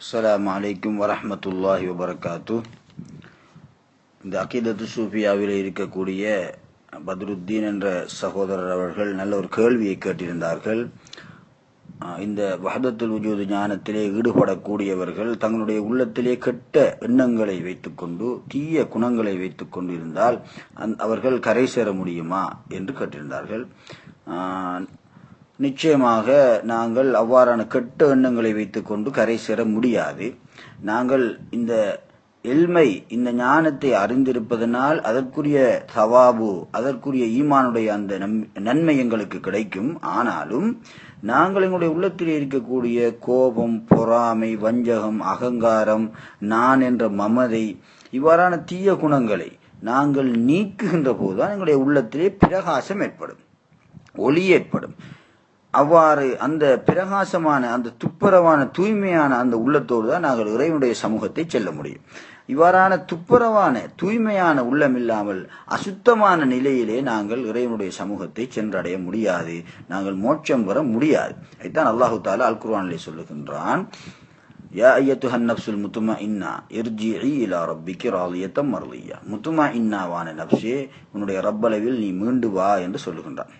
அஸ்லாம் வலைக்கும் வரமத்துல்லாஹி வபரகாத்து இந்த அகீதத்து சூஃபியாவில் இருக்கக்கூடிய பத்ருத்தீன் என்ற சகோதரர் அவர்கள் நல்ல ஒரு கேள்வியை கேட்டிருந்தார்கள். இந்த வஹதத்துல் வஜூது ஞானத்திலே ஈடுபடக்கூடியவர்கள் தங்களுடைய உள்ளத்திலே கெட்ட எண்ணங்களை வைத்துக்கொண்டு தீய குணங்களை வைத்துக்கொண்டு இருந்தால் அவர்கள் கரை சேர முடியுமா என்று கேட்டிருந்தார்கள். நிச்சயமாக நாங்கள் அவ்வாறான கெட்ட எண்ணங்களை வைத்துக்கொண்டு கரை சேர முடியாது. நாங்கள் இந்த எல்மை இந்த ஞானத்தை அறிந்திருப்பதனால் அதற்குரிய சவாபு அதற்குரிய ஈமானுடைய அந்த நம்- நன்மை எங்களுக்கு கிடைக்கும். ஆனாலும் நாங்கள் எங்களுடைய உள்ளத்தில் இருக்கக்கூடிய கோபம் பொறாமை வஞ்சகம் அகங்காரம் நான் என்ற மமதை இவ்வாறான தீய குணங்களை நாங்கள் நீக்குகின்ற போதுதான் எங்களுடைய உள்ளத்திலே பிரகாசம் ஏற்படும் ஒளி ஏற்படும். அவ்வாறு அந்த பிரகாசமான அந்த துப்புரவான தூய்மையான அந்த உள்ளத்தோடு தான் நாங்கள் இறைவனுடைய சமூகத்தை செல்ல முடியும். இவ்வாறான துப்புரவான தூய்மையான உள்ளம் இல்லாமல் அசுத்தமான நிலையிலே நாங்கள் இறைவனுடைய சமூகத்தை சென்றடைய முடியாது. நாங்கள் மோட்சம் பெற முடியாது. அதுதான் அல்லாஹு தாலா அல் குர்வானிலே சொல்லுகின்றான். யா நப்சுல் முத்துமா இன்னா இர்ஜிஇ இலா ரப்பிக்கு ராலியத்தம் மர்லியா. முத்துமா இன்னாவான நப்சே உன்னுடைய ரப்பளவில் நீ மீண்டு வா என்று சொல்லுகின்றான்.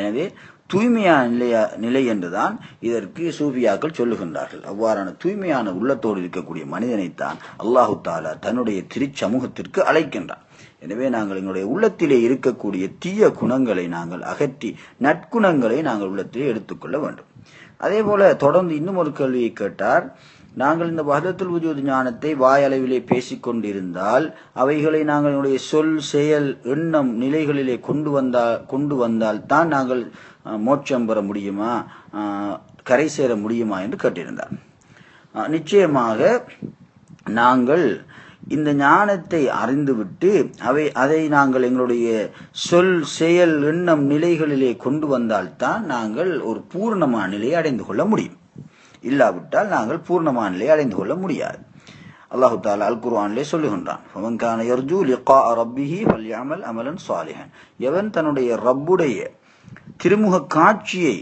எனவே தூய்மையான நிலையா நிலை என்றுதான் இதற்கு சூஃபியாக்கள் சொல்லுகின்றார்கள். அவ்வாறான தூய்மையான உள்ளத்தோடு இருக்கக்கூடிய மனிதனைத்தான் அல்லாஹு தாலா தன்னுடைய திருச்சமூகத்திற்கு அழைக்கின்றான். எனவே நாங்கள் எங்களுடைய உள்ளத்திலே இருக்கக்கூடிய தீய குணங்களை நாங்கள் அகற்றி நற்குணங்களை நாங்கள் உள்ளத்திலே எடுத்துக்கொள்ள வேண்டும். அதே போல தொடர்ந்து இன்னும் ஒரு கேள்வியை கேட்டார். நாங்கள் இந்த வஹதத்துல் வஜூத் ஞானத்தை வாயளவிலே பேசிக் கொண்டிருந்தால் அவைகளை நாங்கள் என்னுடைய சொல் செயல் எண்ணம் நிலைகளிலே கொண்டு வந்தால் கொண்டு வந்தால் தான் நாங்கள் மோட்சம் பெற முடியுமா? கரை சேர முடியுமா என்று கேட்டிருந்தார். நிச்சயமாக நாங்கள் இந்த ஞானத்தை அறிந்துவிட்டு அவை அதை நாங்கள் எங்களுடைய சொல் செயல் எண்ணம் நிலைகளிலே கொண்டு வந்தால்தான் நாங்கள் ஒரு பூர்ணமான நிலையை அடைந்து கொள்ள முடியும். இல்லாவிட்டால் நாங்கள் பூர்ணமான நிலையை அடைந்து கொள்ள முடியாது. அல்லாஹு தாலா அல் குர்ஆனிலே சொல்லுகின்றான் ரப்பிஹி அமலன் சாலிஹன். எவன் தன்னுடைய ரப்புடைய திருமுக காட்சியை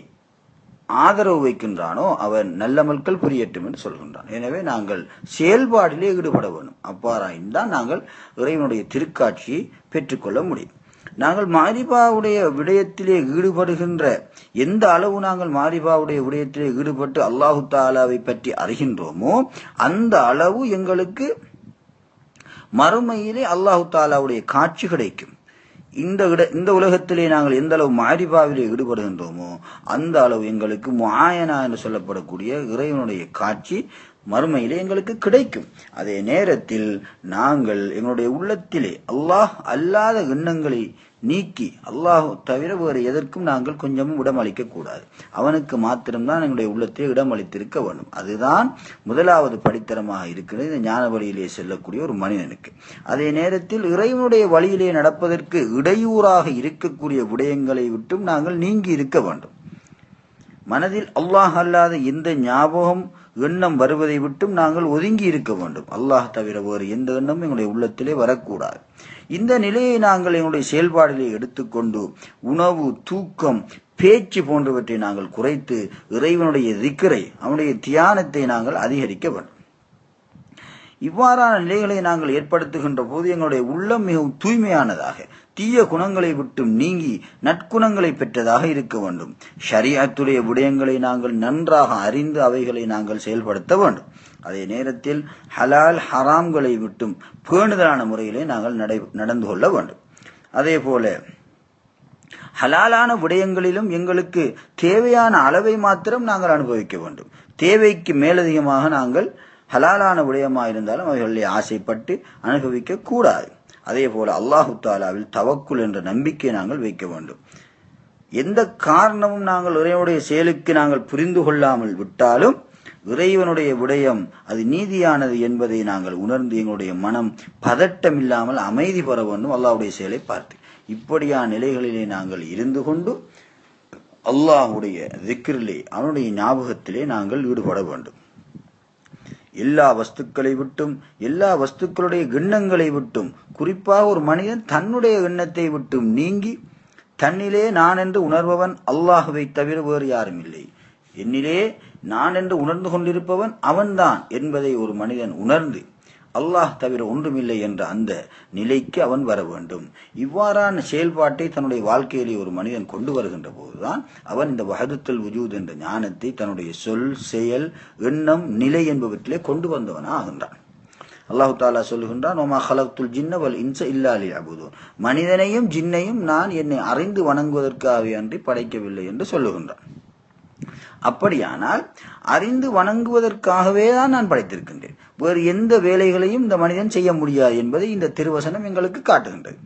ஆதரவு வைக்கின்றானோ அவன் நல்ல மக்கள் புரியட்டும் என்று சொல்கின்றான். எனவே நாங்கள் செயல்பாடிலே ஈடுபட வேண்டும். அவ்வாறாய்ந்தான் நாங்கள் இறைவனுடைய திருக்காட்சியை பெற்றுக்கொள்ள முடியும். நாங்கள் மாரிபாவுடைய விடயத்திலே ஈடுபடுகின்ற எந்த அளவு நாங்கள் மாரிபாவுடைய விடயத்திலே ஈடுபட்டு அல்லாஹு தாலாவை பற்றி அறிகின்றோமோ அந்த அளவு எங்களுக்கு மறுமையிலே அல்லாஹு தாலாவுடைய காட்சி கிடைக்கும். இந்த இட இந்த உலகத்திலே நாங்கள் எந்த அளவு மாரிபாவிலே ஈடுபடுகின்றோமோ அந்த அளவு எங்களுக்கு மாயனா என்று சொல்லப்படக்கூடிய இறைவனுடைய காட்சி மறுமையிலே எங்களுக்கு கிடைக்கும். அதே நேரத்தில் நாங்கள் எங்களுடைய உள்ளத்திலே அல்லாஹ் அல்லாத எண்ணங்களை நீக்கி அல்லாஹ் தவிர வேறு எதற்கும் நாங்கள் கொஞ்சமும் இடமளிக்க கூடாது. அவனுக்கு மாத்திரம்தான் எங்களுடைய உள்ளத்தை இடமளித்திருக்க வேண்டும். அதுதான் முதலாவது படித்தரமாக இருக்கிறது. இந்த ஞான வழியிலே செல்லக்கூடிய ஒரு மனிதனுக்கு. அதே நேரத்தில் இறைவனுடைய வழியிலே நடப்பதற்கு இடையூறாக இருக்கக்கூடிய விடயங்களை விட்டும் நாங்கள் நீங்கி இருக்க வேண்டும். மனதில் அல்லாஹ் அல்லாத எந்த ஞாபகம் எண்ணம் வருவதை விட்டும் நாங்கள் ஒதுங்கி இருக்க வேண்டும். அல்லாஹ் தவிர வேறு எந்த எண்ணமும் எங்களுடைய உள்ளத்திலே வரக்கூடாது. இந்த நிலையை நாங்கள் எங்களுடைய செயல்பாடுகளை எடுத்துக்கொண்டு உணவு தூக்கம் பேச்சு போன்றவற்றை நாங்கள் குறைத்து இறைவனுடைய திக்கரை அவனுடைய தியானத்தை நாங்கள் அதிகரிக்க வேண்டும். இவ்வாறான நிலைகளை நாங்கள் ஏற்படுத்துகின்ற போது எங்களுடைய உள்ளம் மிகவும் தூய்மையானதாக தீய குணங்களை விட்டும் நீங்கி நற்குணங்களை பெற்றதாக இருக்க வேண்டும். ஷரியத்துடைய விடயங்களை நாங்கள் நன்றாக அறிந்து அவைகளை நாங்கள் செயல்படுத்த வேண்டும். அதே நேரத்தில் ஹலால் ஹராம்களை விட்டும் பேணுதலான முறையிலே நாங்கள் நடை நடந்து கொள்ள வேண்டும். அதே போல ஹலாலான விடயங்களிலும் எங்களுக்கு தேவையான அளவை மாத்திரம் நாங்கள் அனுபவிக்க வேண்டும். தேவைக்கு மேலதிகமாக நாங்கள் ஹலாலான விடயமா இருந்தாலும் அவைகளிலே ஆசைப்பட்டு அனுபவிக்க கூடாது அதே போல அல்லாஹு தாலாவில் தவக்குள் என்ற நம்பிக்கையை நாங்கள் வைக்க வேண்டும். எந்த காரணமும் நாங்கள் இறைவனுடைய செயலுக்கு நாங்கள் புரிந்து கொள்ளாமல் விட்டாலும் இறைவனுடைய விடயம் அது நீதியானது என்பதை நாங்கள் உணர்ந்து எங்களுடைய மனம் பதட்டம் இல்லாமல் அமைதி பெற வேண்டும். அல்லாஹுடைய செயலை பார்த்து இப்படியான நிலைகளிலே நாங்கள் இருந்து கொண்டு அல்லாஹுடைய திக்ரிலே அவனுடைய ஞாபகத்திலே நாங்கள் ஈடுபட வேண்டும். எல்லா வஸ்துக்களை விட்டும் எல்லா வஸ்துக்களுடைய எண்ணங்களை விட்டும் குறிப்பாக ஒரு மனிதன் தன்னுடைய எண்ணத்தை விட்டும் நீங்கி தன்னிலே நான் என்று உணர்பவன் அல்லாஹுவை தவிர வேறு யாரும் இல்லை. என்னிலே நான் என்று உணர்ந்து கொண்டிருப்பவன் அவன்தான் என்பதை ஒரு மனிதன் உணர்ந்து அல்லாஹ் தவிர ஒன்றுமில்லை என்ற அந்த நிலைக்கு அவன் வர வேண்டும். இவ்வாறான செயல்பாட்டை தன்னுடைய வாழ்க்கையிலே ஒரு மனிதன் கொண்டு வருகின்ற போதுதான் அவன் இந்த வஹதுத்தல் உஜூத் என்ற ஞானத்தை தன்னுடைய சொல் செயல் எண்ணம் நிலை என்பவற்றிலே கொண்டு வந்தவனா ஆகின்றான் அல்லாஹு தாலா சொல்லுகின்றான் ஒமா ஹலக்துல் ஜின்னவல் இன்ச இல்லாலி அபுதூன் மனிதனையும் ஜின்னையும் நான் என்னை அறிந்து வணங்குவதற்காகவே அன்றி படைக்கவில்லை என்று சொல்லுகின்றான். அப்படியானால் அறிந்து வணங்குவதற்காகவே தான் நான் படைத்திருக்கின்றேன். வேறு எந்த வேலைகளையும் இந்த மனிதன் செய்ய முடியாது என்பதை இந்த திருவசனம் எங்களுக்கு காட்டுகின்றது.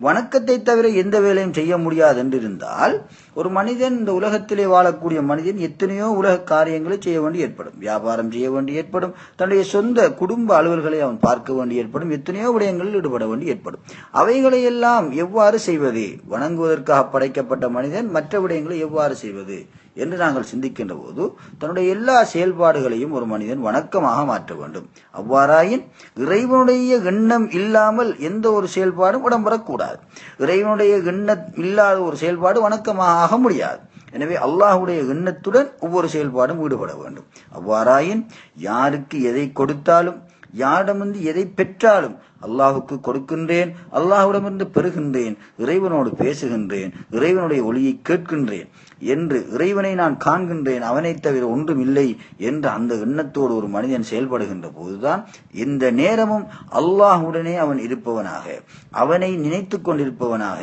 வணக்கத்தை தவிர எந்த வேலையும் செய்ய முடியாது என்றிருந்தால் ஒரு மனிதன் இந்த உலகத்திலே வாழக்கூடிய மனிதன் எத்தனையோ உலக காரியங்களை செய்ய வேண்டி ஏற்படும். வியாபாரம் செய்ய வேண்டி ஏற்படும். தன்னுடைய சொந்த குடும்ப அலுவல்களை அவன் பார்க்க வேண்டி ஏற்படும். எத்தனையோ விடயங்களில் ஈடுபட வேண்டி ஏற்படும். அவைகளையெல்லாம் எவ்வாறு செய்வது? வணங்குவதற்காக படைக்கப்பட்ட மனிதன் மற்ற விடயங்களை எவ்வாறு செய்வது? என்று நாங்கள் சிந்திக்கின்ற போது தன்னுடைய எல்லா செயல்பாடுகளையும் ஒரு மனிதன் வணக்கமாக மாற்ற வேண்டும். அவ்வாறாயின் இறைவனுடைய எண்ணம் இல்லாமல் எந்த ஒரு செயல்பாடும் இடம்பெறக்கூடாது. இறைவனுடைய எண்ணம் இல்லாத ஒரு செயல்பாடு வணக்கமாக ஆக முடியாது. எனவே அல்லாஹுடைய எண்ணத்துடன் ஒவ்வொரு செயல்பாடும் ஈடுபட வேண்டும். அவ்வாறாயின் யாருக்கு எதை கொடுத்தாலும் யாரிடமிருந்து எதை பெற்றாலும் அல்லாஹுக்கு கொடுக்கின்றேன் அல்லாஹுடமிருந்து பெறுகின்றேன் இறைவனோடு பேசுகின்றேன் இறைவனுடைய ஒளியை கேட்கின்றேன் என்று இறைவனை நான் காண்கின்றேன் அவனைத் தவிர ஒன்றும் இல்லை என்ற அந்த எண்ணத்தோடு ஒரு மனிதன் செயல்படுகின்ற போதுதான் இந்த நேரமும் அல்லாஹுடனே அவன் இருப்பவனாக அவனை நினைத்து கொண்டிருப்பவனாக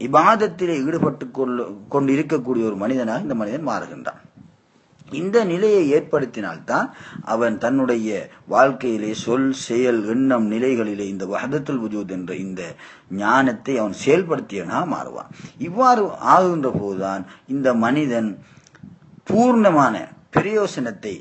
இபாதத்திலே ஈடுபட்டு கொண்டு இருக்கக்கூடிய ஒரு மனிதனாக இந்த மனிதன் மாறுகின்றான். இந்த நிலையை ஏற்படுத்தினால்தான் அவன் தன்னுடைய வாழ்க்கையிலே சொல் செயல் எண்ணம் நிலைகளிலே இந்த வஹதத்துல் புஜூத் என்ற இந்த ஞானத்தை அவன் செயல்படுத்தியவனாக மாறுவான். இவ்வாறு ஆகுகின்ற போதுதான் இந்த மனிதன் பூர்ணமான பிரயோசனத்தை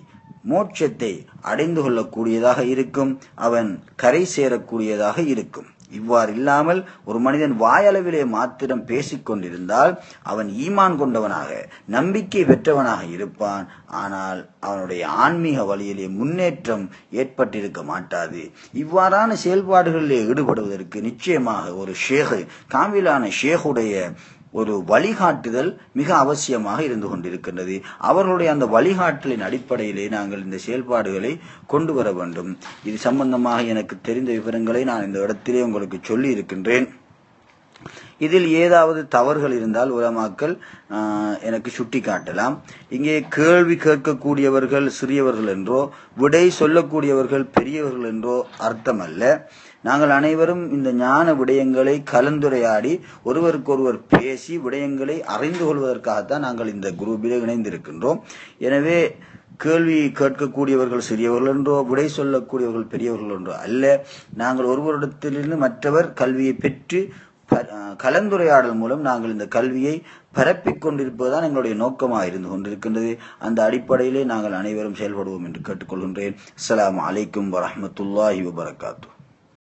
மோட்சத்தை அடைந்து கொள்ளக்கூடியதாக இருக்கும். அவன் கரை சேரக்கூடியதாக இருக்கும். இவ்வாறு இல்லாமல் ஒரு மனிதன் வாயளவிலே மாத்திரம் பேசிக்கொண்டிருந்தால் அவன் ஈமான் கொண்டவனாக நம்பிக்கை பெற்றவனாக இருப்பான். ஆனால் அவனுடைய ஆன்மீக வழியிலே முன்னேற்றம் ஏற்பட்டிருக்க மாட்டாது. இவ்வாறான செயல்பாடுகளிலே ஈடுபடுவதற்கு நிச்சயமாக ஒரு ஷேகு காமிலான ஷேகுடைய ஒரு வழிகாட்டுதல் மிக அவசியமாக இருந்து கொண்டிருக்கின்றது. அவர்களுடைய அந்த வழிகாட்டலின் அடிப்படையிலே நாங்கள் இந்த செயல்பாடுகளை கொண்டு வர வேண்டும். இது சம்பந்தமாக எனக்கு தெரிந்த விவரங்களை நான் இந்த இடத்திலே உங்களுக்கு சொல்லி இருக்கின்றேன் இதில் ஏதாவது தவறுகள் இருந்தால் உலமாக்கள் எனக்கு சுட்டி காட்டலாம் இங்கே கேள்வி கேட்கக்கூடியவர்கள் சிறியவர்கள் என்றோ விடை சொல்லக்கூடியவர்கள் பெரியவர்கள் என்றோ அர்த்தம் அல்ல நாங்கள் அனைவரும் இந்த ஞான விடயங்களை கலந்துரையாடி ஒருவருக்கொருவர் பேசி விடயங்களை அறிந்து கொள்வதற்காகத்தான் நாங்கள் இந்த குரூப்பிலே இணைந்திருக்கின்றோம். எனவே கேள்வி கேட்கக்கூடியவர்கள் சிறியவர்கள் என்றோ விடை சொல்லக்கூடியவர்கள் பெரியவர்கள் என்றோ அல்ல. நாங்கள் ஒருவரிடத்திலிருந்து மற்றவர் கல்வியை பெற்று கலந்துரையாடல் மூலம் நாங்கள் இந்த கல்வியை பரப்பிக் கொண்டிருப்பதுதான் எங்களுடைய நோக்கமாக இருந்து கொண்டிருக்கின்றது. அந்த அடிப்படையிலே நாங்கள் அனைவரும் செயல்படுவோம் என்று கேட்டுக்கொள்கின்றேன். அஸ்லாம் அலைக்கும் வரமத்துல்லாஹி வபரகாத்து.